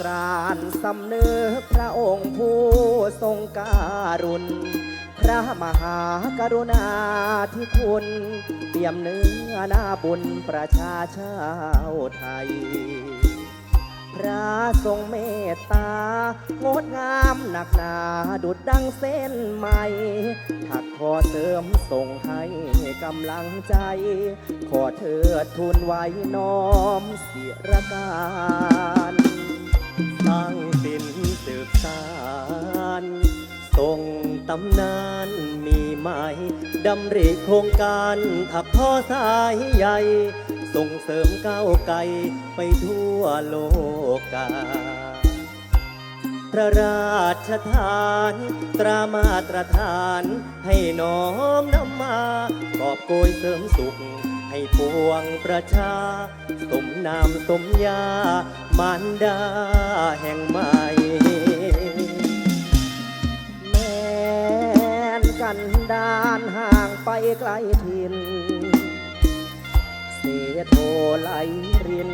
กรารานสำนึกพระองค์ผู้ทรงการุณ พระมหากรุณาธิคุณ เปี่ยมเนื้อนาบุญประชาชาวไทย พระทรงเมตตา งดงามหนักหนาดุดดังเส้นไหม่ถักขอเสริมส่งให้กำลังใจ ขอเถิดทูลไว้น้อมศิรการ สร้างสินสืบสานส่งตำนานมีไหมดำริโครงการถักทอสายใหญ่ ส่งเสริมก้าวไกลไปทั่วโลกา ระราชทาน ตรามาตรฐาน ให้น้อมนำมากอบโกยเสริมสุข ให้ปวงประชา สมนามสมยามารดาแห่งใหม่แม้นกันดานห่างไปไกลถิ่นเสโทไหลริน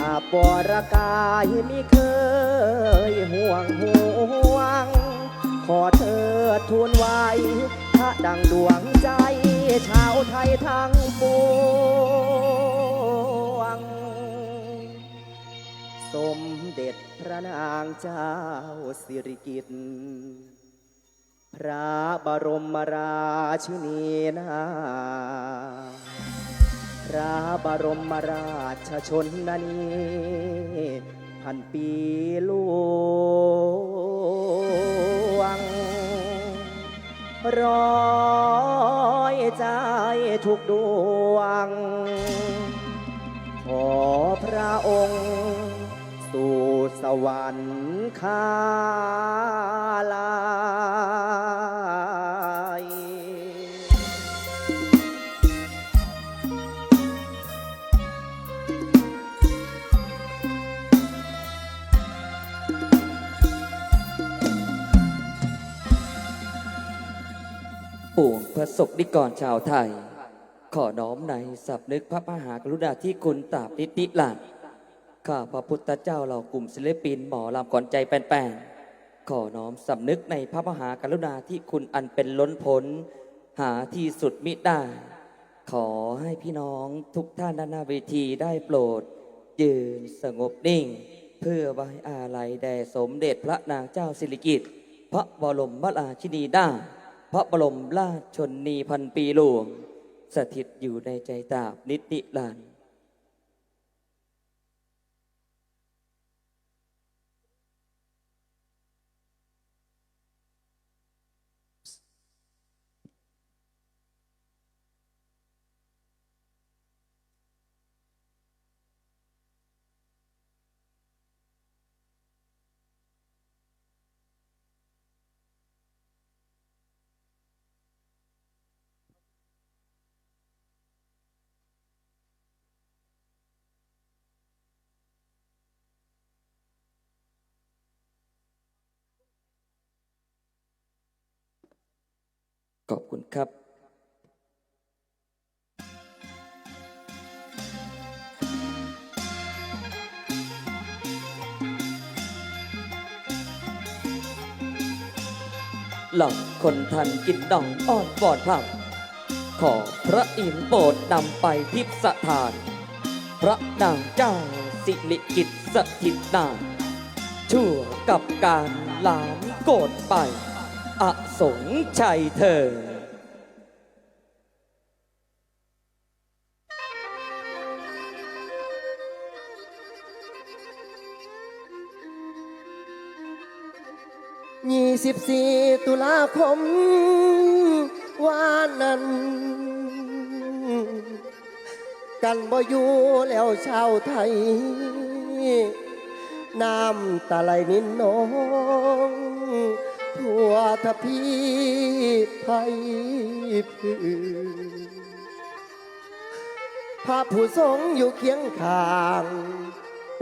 อาบวรกายมิเคยห่วงห่วง ขอเธอทูลไว้พระดังดวงใจ ชาวไทยทั้งปวง สมเด็จพระนางเจ้าสิริกิติ์พระบรมราชินีนา พระบรมราชชนนีพันปีหลวงร้อยใจทุกดวง ขอพระองค์สู่สวรรคาลา ปวงพระศกนิกรชาวไทย ขอน้อมในสับนึกพระมหากรุณาธิคุณตราบนิติหลันข้าพระพุทธเจ้าเหล่ากลุ่มศิลปินหมอลำก่อนใจแป้นๆขอน้อมสำนึกในพระมหากรุณาธิคุณอันเป็นล้นพ้น หาที่สุดมิได้ ขอให้พี่น้องทุกท่านด้านหน้าเวทีได้โปรด ยืนสงบนิ่ง เพื่อไว้อาลัยแด่สมเด็จพระนางเจ้าสิริกิติ์พระบรมราชินีนาพระบรมราชชนนีพันปีหลวง สถิตอยู่ในใจตาบนิดนิลาน ขอบคุณครับหล่าคนทันกินดองอ้อนวอนพร่ำขอพระอินโปรดนำไปทิพสถาน พระนางเจ้าสิริกิตสถิตนาชั่วกับการหลานโกรธไป อสงชัยเธอ24ตุลาคมวานนั้น กันบ่อยู่แล้วชาวไทย น้ำตาไหลนินนอง ทั่วทพีไพพื้นพระผู้ทรงอยู่เคียงข้าง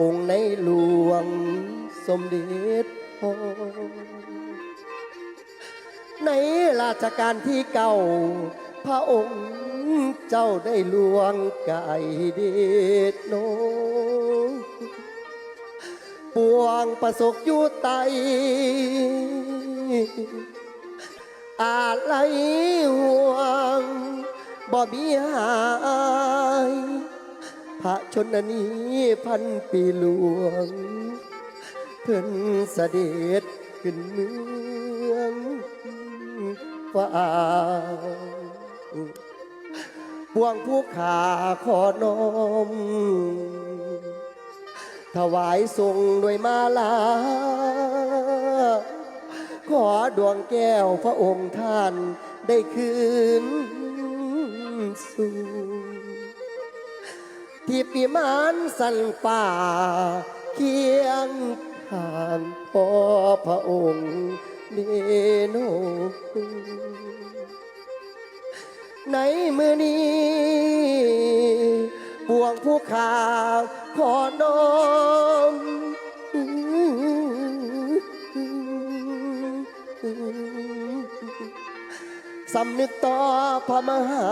องค์ในหลวงสมเด็จพ่อในราชการที่เก่า พระองค์เจ้าได้ลวงไกายเดชโนปวงประสบอยู่ไต อะไรห่วงบ่มีหายพระชนนี้พันปีหลวง เพิ่อนเสด็จขึ้นเมืองฟ้าปวงผู้ขาขอนอมถวายทรงด้วยมาลา ขอดวงแก้วพระองค์ท่านได้คืนสู่ที่ปีมานสันป่าเคียงทางพ่อพระองค์เดโนในมือนี้ปวงผู้ขาขอนอม สำนึกต่อพระมหา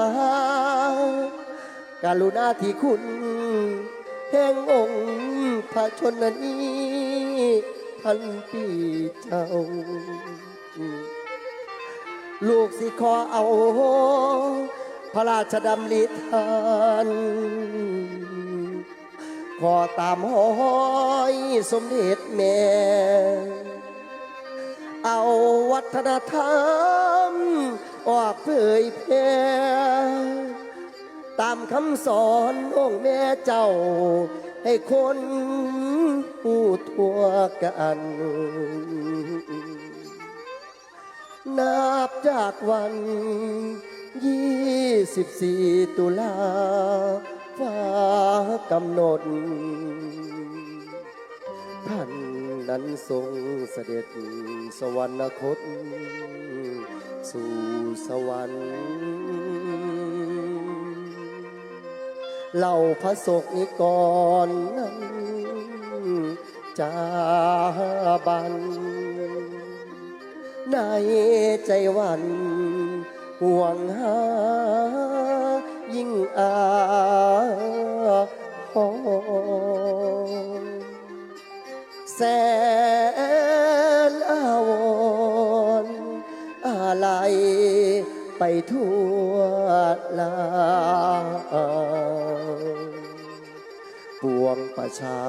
การุณาธิคุณ แห่งองค์พระชนนีพันปีเจ้า ลูกสิขอเอา พระราชดำริทานขอตามหอยสมเด็จแม่ เอาวัฒนธรรม ออกเผยแพร่ตามคำสอนองค์แม่เจ้า ให้คนหูทั่วกันนับจากวัน24ตุลาฟ้ากำหนด ท่านนั้นทรงเสด็จสวรรคต สู่สวรรค์เหล่าพระศกนิกรนั้นจาบัน ในใจวันห่วงหา ยิ่งอาพรแส ไปทั่วลาปวงประชา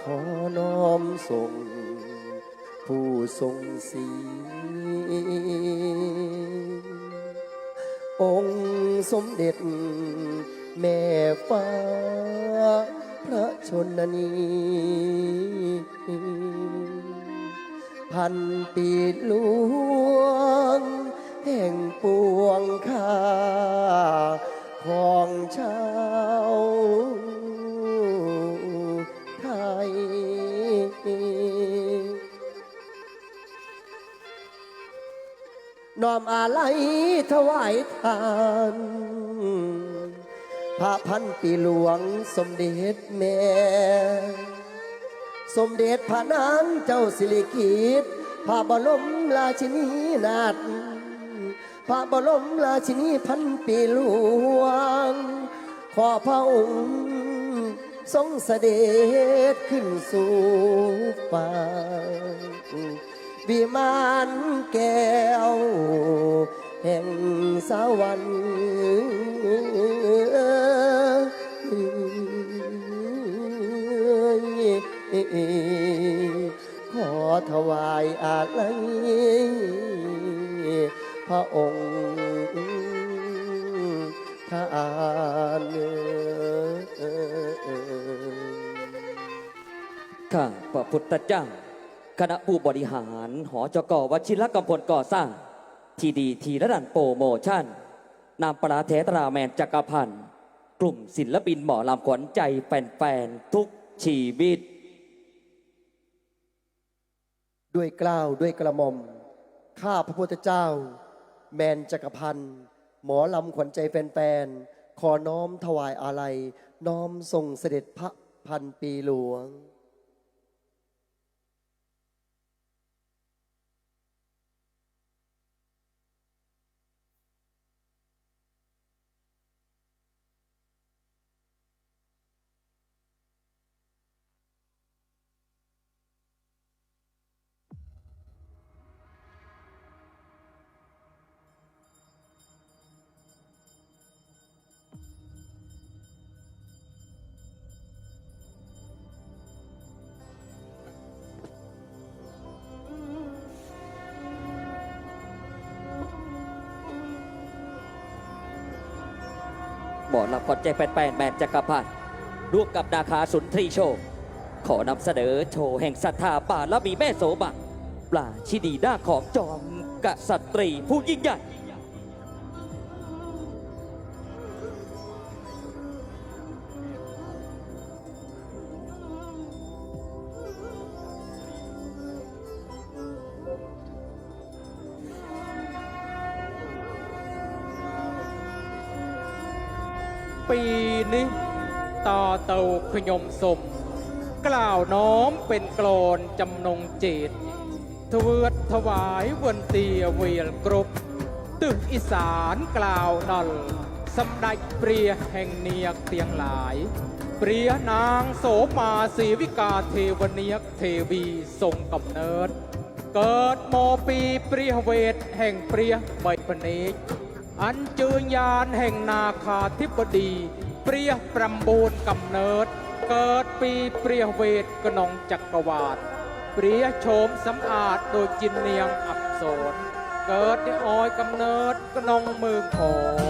ขอน้อมส่ง ผู้ทรงศีลองค์สมเด็จ แม่ฟ้า พระชนนีพันปีหลวง แห่งปวงข้าของชาวไทย น้อมอาลัยถวายทาน พระพันปีหลวงสมเด็จแม่ สมเด็จพระนางเจ้าสิริกิติ์พระบรมราชินีนาถ พระบรมราชินีพันปีหลวง ขอพระองค์ทรงเสด็จขึ้นสู่ฟ้าวิมานแก้ว แห่งสวรรค์ขอถวายอาลัย พระองค์ทานข้าพระพุทธเจ้า คณะผู้บริหาร หอจกวชิรกำพลก่อสร้าง ทีดีทีระดันโปรโมชั่น นามปราเทตราแมนจักรพันธ์กลุ่มศิลปินหมอลำขวัญใจแฟนๆ ทุกชีวิต ด้วยกล้าวด้วยกระหม่อม ข้าพระพุทธเจ้า แมนจักรพันธ์หมอลำขวัญใจแฟนๆขอน้อมถวายอาลัย น้อมส่งเสด็จพระพันปีหลวง หมอลำขวัญใจแฟนๆแมนจักรพันธ์ร่วมกับนาคาสุนทรีโชค ขอนำเสนอโชว์แห่งศรัทธาป่าละมีแม่โสบะปลาชินีหน้าของจอมกษัตรีผู้ยิ่งใหญ่ ปีนี้ต่อเตาขยมสม กล่าวน้อมเป็นกลอนจำนงเจตทเวดถวายวันเตียเวียลกรุบตึกอีสานกล่าวดอลสำได้เปรียแห่งเนียกเตียงหลาย เปรียนางโสมาศีวิกาเทวเนียกเทวีทรงกำเนิด เกิดโมปีเปรียเวทแห่งเปรียใบพเนก อันเจืญาณแห่งนาคาธิบดี เปรียประมูลกำเนิด เกิดปีเปรียเวทกนองจักรวาลเปรียโฉมสำอาดโดยจินเนียงอับโสนเกิดในออยกำเนิดกนองเมืองโข